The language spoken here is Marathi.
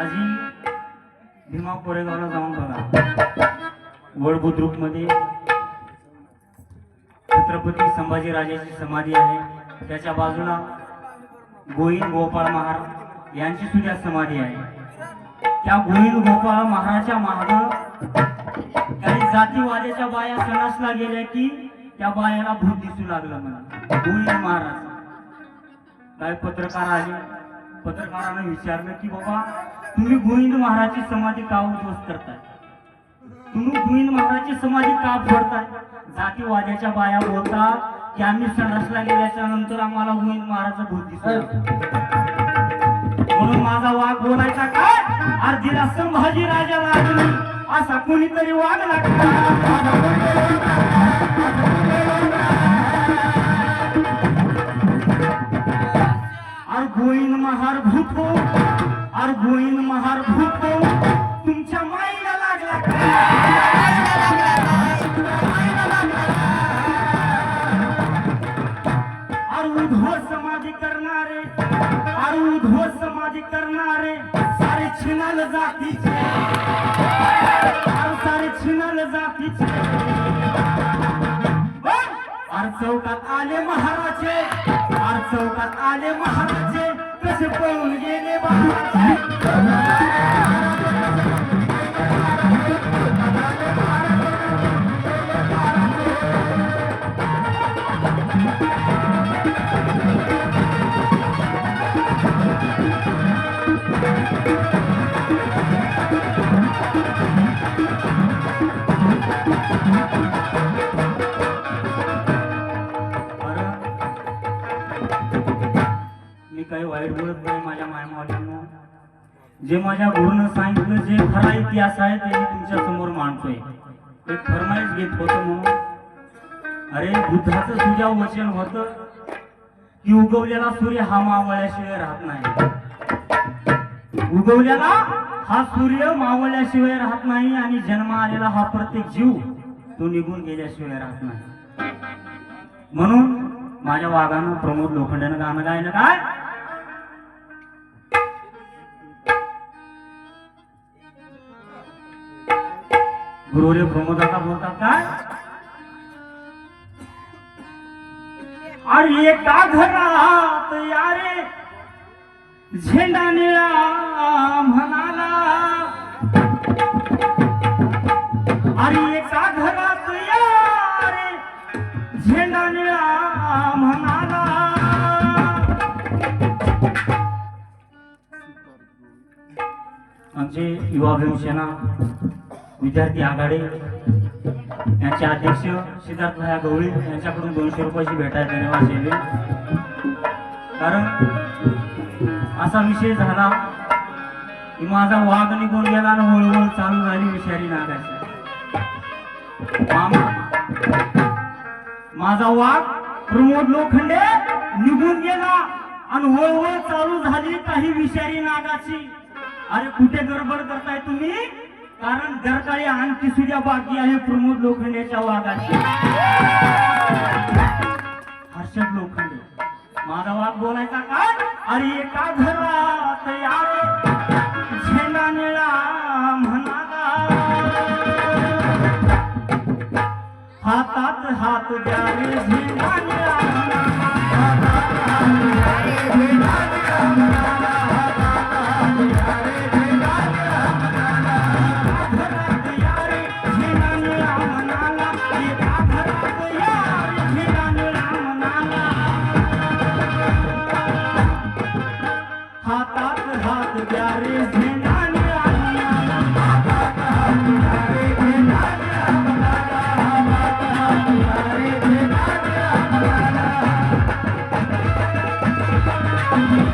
आजी भीमा कोरेगावला जाऊन बघा. वड छत्रपती संभाजीराजाची समाधी आहे. त्याच्या बाजूला गोविंद गोपाळ महाराज यांची सुद्धा समाधी आहे. त्या गोविंद गोपाळ महाराजच्या माग काही जातीवाद्याच्या बाया सणासला गेल्या की त्या बायाला भूत दिसू लागला मला गोविंद महाराज. काय पत्रकार आले? पत्रकारानं विचारलं की बाबा तुम्ही गोविंद महाराजची समाधी का उद्ध्वस्त करताय? तुम्ही गोविंद महाराजची समाधी का फोडताय? जातीवाद्याच्या बाया बोलतात की आम्ही संडासला गेल्याच्यानंतर आम्हाला गोविंद महाराज भूत दिसत म्हणून माझा वाघ बोलायचा काय? अर्धीला संभाजी राजाला असा कोणीतरी वाघ लागला. गोविंद महार भूत आर अर गोविंद महार भूत हो तुमच्या माईला लागला का? अर उद्धव समाधी करणारे अर उद्धव समाधी करणारे सारे छिनाल जातीचे अर सारे छिनाल जातीचे अर चौकात आले महाराजे. अर चौकात आले महाराजे. कसे पळून गेले महाराजे. मी काही वाईट बोलत नाही माझ्या मायमावल्यांना जे माझ्या गुरुनं सांगितलं जे खरा इतिहास आहे ते मी तुमच्यासमोर मांडतोय. एक फरमाईश घेत होतो म्हणून. अरे बुद्धाचं तुझ्या वचन होतं की उगवलेला सूर्य हा मावळ्याशिवाय राहत नाही. उगवलेला हा सूर्य मावळल्याशिवाय राहत नाही आणि जन्म आलेला हा प्रत्येक जीव तो निघून गेल्याशिवाय राहत नाही. म्हणून माझ्या वाघानं प्रमोद लोखंडानं गाणं गायलं काय? गुरुरे प्रमोदाचा बोलतात काय? अरे एका घरात यारे झेंडा निळा म्हणाला. अरे एका घरात यारे झेंडा निळा म्हणाला. आमचे युवा भीमसेना विद्यार्थी आघाडी यांचे अध्यक्ष सिद्धार्थ भाया गवळी यांच्याकडून दोनशे रुपयाची भेट आहे धन्यवाद सेवे कारण असा विषय झाला की माझा वाघ निघून गेला आणि हळूहळू चालू झाली विषारी नागाची. माझा वाघ प्रमोद लोखंडे निघून गेला आणि हळूहळू चालू झाली काही विषारी नागाची. अरे कुठे गडबड करताय तुम्ही? कारण दरकाळी आणखी सुद्धा बाकी आहे प्रमोद लोखंडेच्या वाघाची. हर्षद लोखंडे. माझा वाघ बोलायचा का? अरे एका घरात यार झेंडा निळा म्हणाला. हातात हात द्यावे झेंडा Paris.